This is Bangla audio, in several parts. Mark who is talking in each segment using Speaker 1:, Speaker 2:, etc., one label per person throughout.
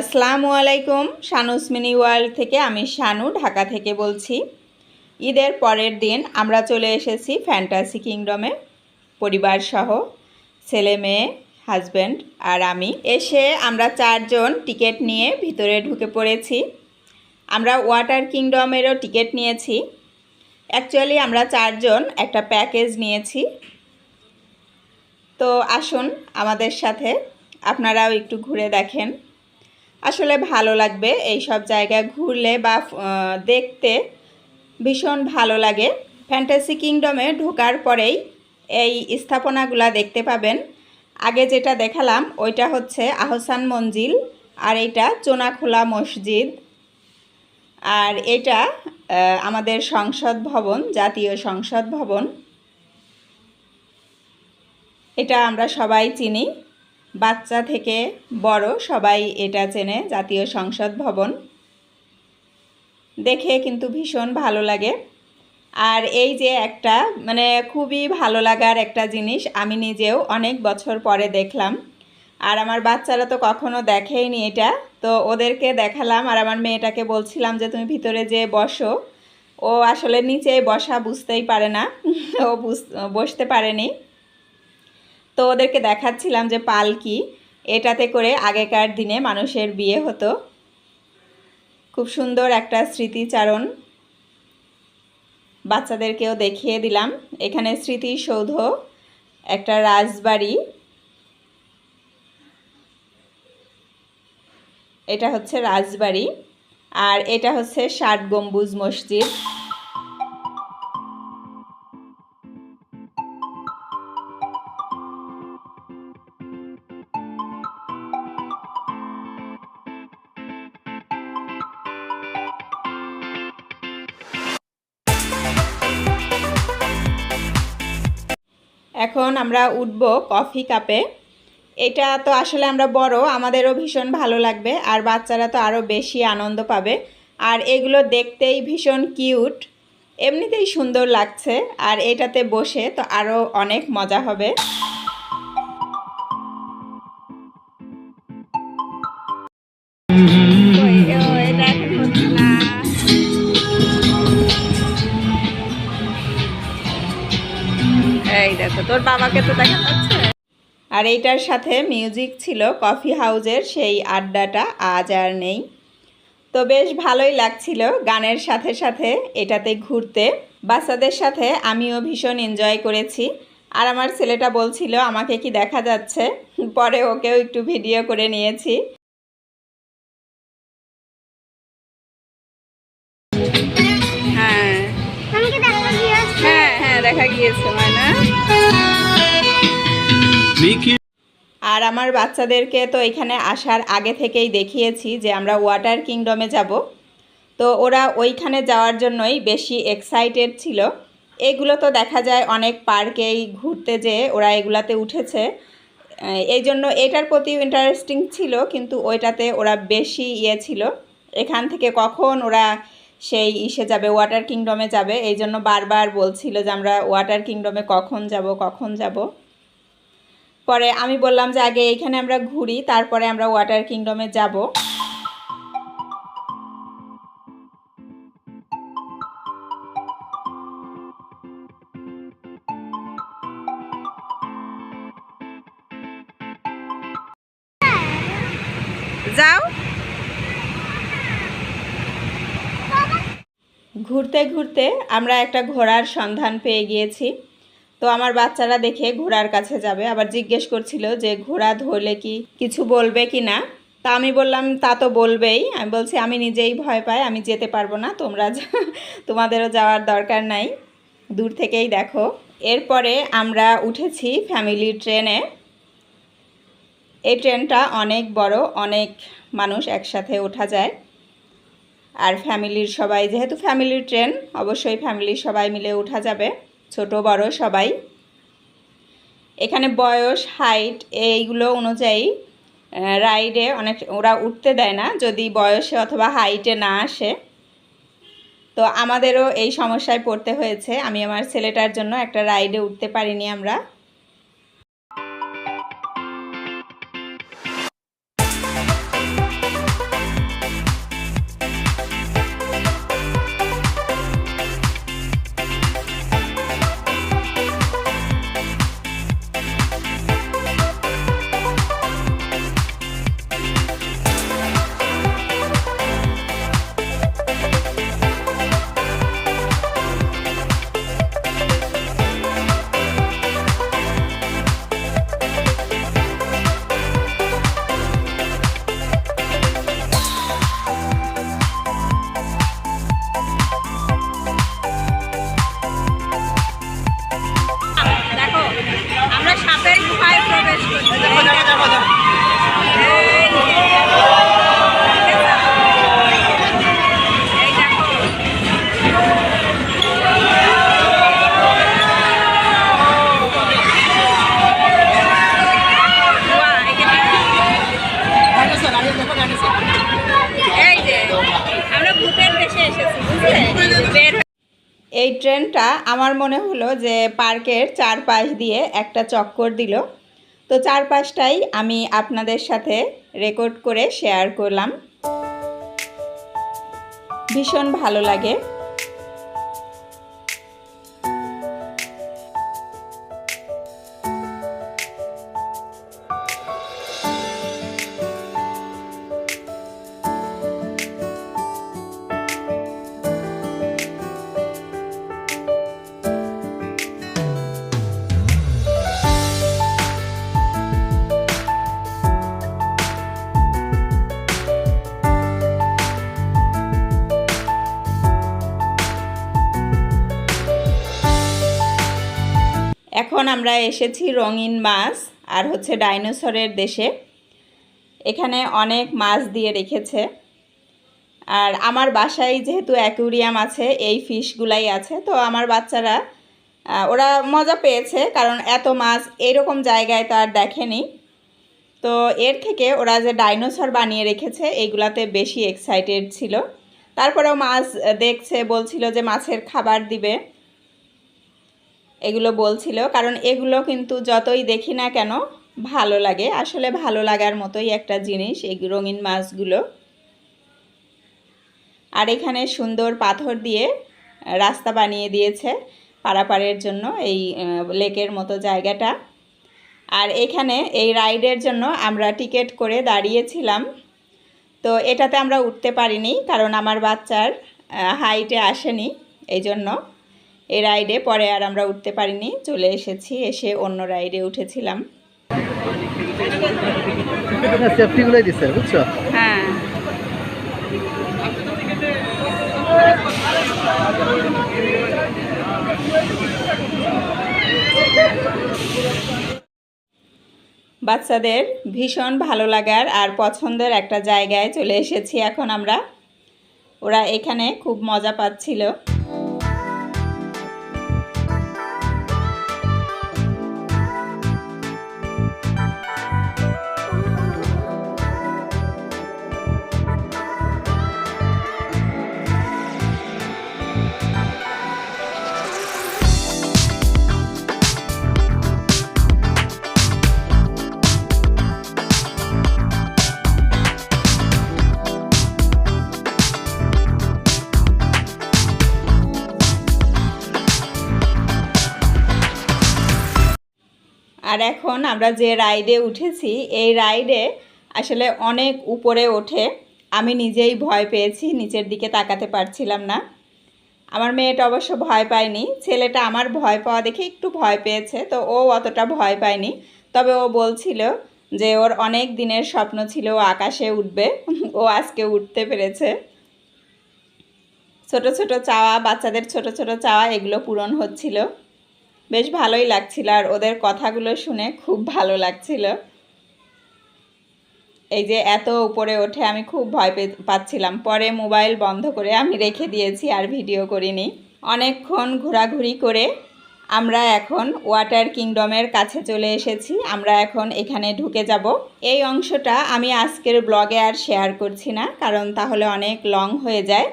Speaker 1: আসসালামু আলাইকুম, শানুস মিনি ওয়ার্ল্ড থেকে আমি শানু ঢাকা থেকে বলছি। ঈদের পরের দিন আমরা চলে এসেছি ফ্যান্টাসি কিংডমে। পরিবার সহ ছেলে মেয়ে হাজব্যান্ড আর আমি। এসে আমরা চারজন টিকিট নিয়ে ভিতরে ঢুকে পড়েছি। আমরা ওয়াটার কিংডমেরও টিকিট নিয়েছি। অ্যাকচুয়ালি আমরা চারজন একটা প্যাকেজ নিয়েছি। তো আসুন আমাদের সাথে, আপনারাও একটু ঘুরে দেখেন। আসলে ভালো লাগবে এই সব জায়গায় ঘুরলে বা দেখতে। ভীষণ ভালো লাগে। ফ্যান্টাসি কিংডমে ঢোকার পরেই এই স্থাপনাগুলা দেখতে পাবেন। আগে যেটা দেখালাম, ওইটা হচ্ছে আহসান মঞ্জিল আর এটা চোনাখোলা মসজিদ। আর এটা আমাদের সংসদ ভবন, জাতীয় সংসদ ভবন। এটা আমরা সবাই চিনি। বাচ্চা থেকে বড় সবাই এটা চেনে, জাতীয় সংসদ ভবন। দেখে কিন্তু ভীষণ ভালো লাগে। আর এই যে একটা মানে খুবই ভালো লাগার একটা জিনিস, আমি নিজেও অনেক বছর পরে দেখলাম। আর আমার বাচ্চারা তো কখনো দেখেইনি এটা। তো ওদেরকে দেখালাম আর আমার মেয়েটাকে বলছিলাম যে, তুমি ভিতরে যে বসো। ও আসলে নিচে বসা বুঝতেই পারে না। ও বসতে পারেনি। তো ওদেরকে দেখাচ্ছিলাম যে পালকি, এটাতে করে আগেকার দিনে মানুষের বিয়ে হতো। খুব সুন্দর একটা স্মৃতিচারণ বাচ্চাদেরকেও দেখিয়ে দিলাম। এখানে স্মৃতিসৌধ, একটা রাজবাড়ি। এটা হচ্ছে রাজবাড়ি। আর এটা হচ্ছে ষাট গম্বুজ মসজিদ। এখন আমরা উঠব কফি কাপে। এটা তো আসলে আমরা বড়, আমাদেরও ভীষণ ভালো লাগবে, আর বাচ্চারা তো আরও বেশি আনন্দ পাবে। আর এগুলো দেখতেই ভীষণ কিউট, এমনিতেই সুন্দর লাগছে, আর এটাতে বসে তো আরও অনেক মজা হবে। এই দেখো তোর বাবাকে তো দেখা যাচ্ছে। আর এইটার সাথে মিউজিক ছিল কফি হাউজের সেই আড্ডাটা আজ আর নেই। তো বেশ ভালোই লাগছিল গানের সাথে সাথে এটাতে ঘুরতে। বাচ্চাদের সাথে আমিও ভীষণ এনজয় করেছি। আর আমার ছেলেটা বলছিল আমাকে কি দেখা যাচ্ছে? পরে ওকেও একটু ভিডিও করে নিয়েছি। হ্যাঁ। হ্যাঁ হ্যাঁ দেখা গিয়েছে। আর আমার বাচ্চাদেরকে তো এখানে আসার আগে থেকেই দেখিয়েছি যে আমরা ওয়াটার কিংডমে যাব। তো ওরা ওইখানে যাওয়ার জন্যই বেশি এক্সাইটেড ছিল। এগুলো তো দেখা যায় অনেক পার্কেই ঘুরতে যেয়ে ওরা এগুলাতে উঠেছে। এই জন্য এটার প্রতি ইন্টারেস্টিং ছিল, কিন্তু ওইটাতে ওরা বেশি ইয়ে ছিল। এখান থেকে কখন ওরা সেই ইসে যাবে ওয়াটার কিংডমে যাবে, এই জন্য বারবার বলছিল যে আমরা ওয়াটার কিংডমে কখন যাব কখন যাব। পরে আমি বললাম যে আগে এইখানে আমরা ঘুরি, তারপরে আমরা ওয়াটার কিংডমে যাব। যাও। ঘুরতে ঘুরতে আমরা একটা ঘোড়ার সন্ধান পেয়ে গিয়েছি। তো আমার বাচ্চারা দেখে ঘোড়ার কাছে যাবে। আবার জিজ্ঞেস করছিল যে, ঘোড়া ধরলে কি কিছু বলবে কি না? তা আমি বললাম, তা তো বলবেই। আমি বলছি, আমি নিজেই ভয় পাই, আমি যেতে পারব না, তোমরা তোমাদেরও যাওয়ার দরকার নাই। দূর থেকেই দেখো। এরপরে আমরা উঠেছি ফ্যামিলি ট্রেনে এই ট্রেনটা অনেক বড়, অনেক মানুষ একসাথে ওঠা যায়। আর ফ্যামিলির সবাই, যেহেতু ফ্যামিলির ট্রেন অবশ্যই ফ্যামিলির সবাই মিলে ওঠা যাবে। ছোট, বড় সবাই। এখানে বয়স হাইট এইগুলো অনুযায়ী রাইডে অনেক ওরা উঠতে দেয় না যদি বয়সে অথবা হাইটে না আসে। তো আমাদেরও এই সমস্যায় পড়তে হয়েছে। আমি আমার ছেলেটার জন্য একটা রাইডে উঠতে পারিনি আমরা। ট্রেনটা আমার মনে হলো যে পার্কের চারপাশ দিয়ে একটা চক্কর দিল। তো চারপাশটাই আমি আপনাদের সাথে রেকর্ড করে শেয়ার করলাম। ভীষণ ভালো লাগে। এখন আমরা এসেছি রঙিন মাছ আর হচ্ছে ডাইনোসরের দেশে। এখানে অনেক মাছ দিয়ে রেখেছে। আর আমার বাসায় যেহেতু অ্যাকুরিয়াম আছে, এই ফিশগুলাই আছে, তো আমার বাচ্চারা ওরা মজা পেয়েছে কারণ এত মাছ এরকম জায়গায় তো আর দেখেনি। তো এর থেকে ওরা যে ডাইনোসর বানিয়ে রেখেছে এইগুলাতে বেশি এক্সাইটেড ছিল। তারপরেও মাছ দেখছে, বলছিল যে মাছের খাবার দিবে। এগুলো বলছিল, কারণ এগুলো কিন্তু যতই দেখি না কেন ভালো লাগে। আসলে ভালো লাগার মতোই একটা জিনিস এই রঙিন মাছগুলো। আর এখানে সুন্দর পাথর দিয়ে রাস্তা বানিয়ে দিয়েছে পারাপারের জন্য এই লেকের মতো জায়গাটা। আর এখানে এই রাইডের জন্য আমরা টিকিট করে দাঁড়িয়েছিলাম। তো এটাতে আমরা উঠতে পারিনি, কারণ আমার বাচ্চার হাইটে আসেনি এই জন্য এই রাইডে পরে আর আমরা উঠতে পারিনি চলে এসেছি এসে অন্য রাইডে উঠেছিলাম। হ্যাঁ। বাচ্চাদের ভীষণ ভালো লাগার আর পছন্দের একটা জায়গায় চলে এসেছি এখন আমরা। ওরা এখানে খুব মজা পাচ্ছিল। এখন আমরা যে রাইডে উঠেছি, এই রাইডে আসলে অনেক উপরে ওঠে। আমি নিজেই ভয় পেয়েছি, নিচের দিকে তাকাতে পারছিলাম না। আমার মেয়েটা অবশ্য ভয় পায়নি, ছেলেটা আমার ভয় পাওয়া দেখে একটু ভয় পেয়েছে, তো ও অতটা ভয় পায়নি। তবে ও বলছিল যে ওর অনেক দিনের স্বপ্ন ছিল ও আকাশে উঠবে, ও আজকে উঠতে পেরেছে। ছোট ছোট চাওয়া, বাচ্চাদের ছোট ছোট চাওয়া, এগুলো পূরণ হচ্ছিল। বেশ ভালোই লাগছিল আর ওদের কথাগুলো শুনে খুব ভালো লাগছিল। এই যে এত উপরে ওঠে আমি খুব ভয় পাচ্ছিলাম। পরে মোবাইল বন্ধ করে আমি রেখে দিয়েছি আর ভিডিও করিনি। অনেকক্ষণ ঘোরাঘুরি করে আমরা এখন ওয়াটার কিংডমের কাছে চলে এসেছি। আমরা এখন এখানে ঢুকে যাব। এই অংশটা আমি আজকের ব্লগে আর শেয়ার করছি না, কারণ তাহলে অনেক লং হয়ে যায়।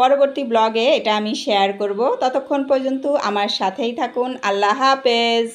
Speaker 1: পরবর্তী ব্লগে এটা আমি শেয়ার করব। ততক্ষণ পর্যন্ত আমার সাথেই থাকুন। আল্লাহ হাফেজ।